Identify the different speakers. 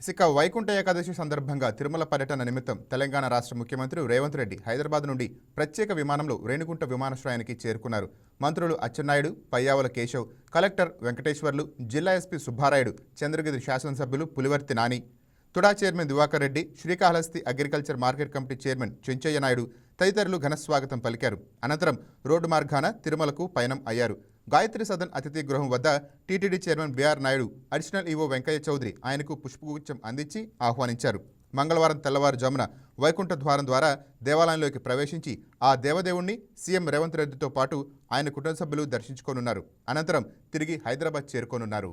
Speaker 1: ఇక వైకుంఠ ఏకాదశి సందర్భంగా తిరుమల పర్యటన నిమిత్తం తెలంగాణ రాష్ట్ర ముఖ్యమంత్రి రేవంత్ రెడ్డి హైదరాబాద్ నుండి ప్రత్యేక విమానంలో రేణుగుంట విమానాశ్రయానికి చేరుకున్నారు. మంత్రులు అచ్చెన్నాయుడు పయ్యావుల కేశవ్ కలెక్టర్ వెంకటేశ్వర్లు జిల్లా ఎస్పీ సుబ్బారాయుడు చంద్రగిరి శాసనసభ్యులు Pulivarthi Nani TUDA chairman Divakar Reddy Srikalahasti agriculture market committee chairman Chenchaiah Naidu తదితరులు ఘనస్వాగతం పలికారు. అనంతరం రోడ్డు మార్గాన తిరుమలకు పయనం అయ్యారు. గాయత్రి సదన్ అతిథి గృహం వద్ద TTD chairman BR Naidu additional EO Venkaiah Chowdary ఆయనకు పుష్పగుచ్చం అందించి ఆహ్వానించారు. మంగళవారం తెల్లవారుజామున వైకుంఠ ద్వారం ద్వారా దేవాలయంలోకి ప్రవేశించి ఆ దేవదేవుణ్ణి సీఎం రేవంత్ రెడ్డితో పాటు ఆయన కుటుంబ సభ్యులు దర్శించుకోనున్నారు. అనంతరం తిరిగి హైదరాబాద్ చేరుకోనున్నారు.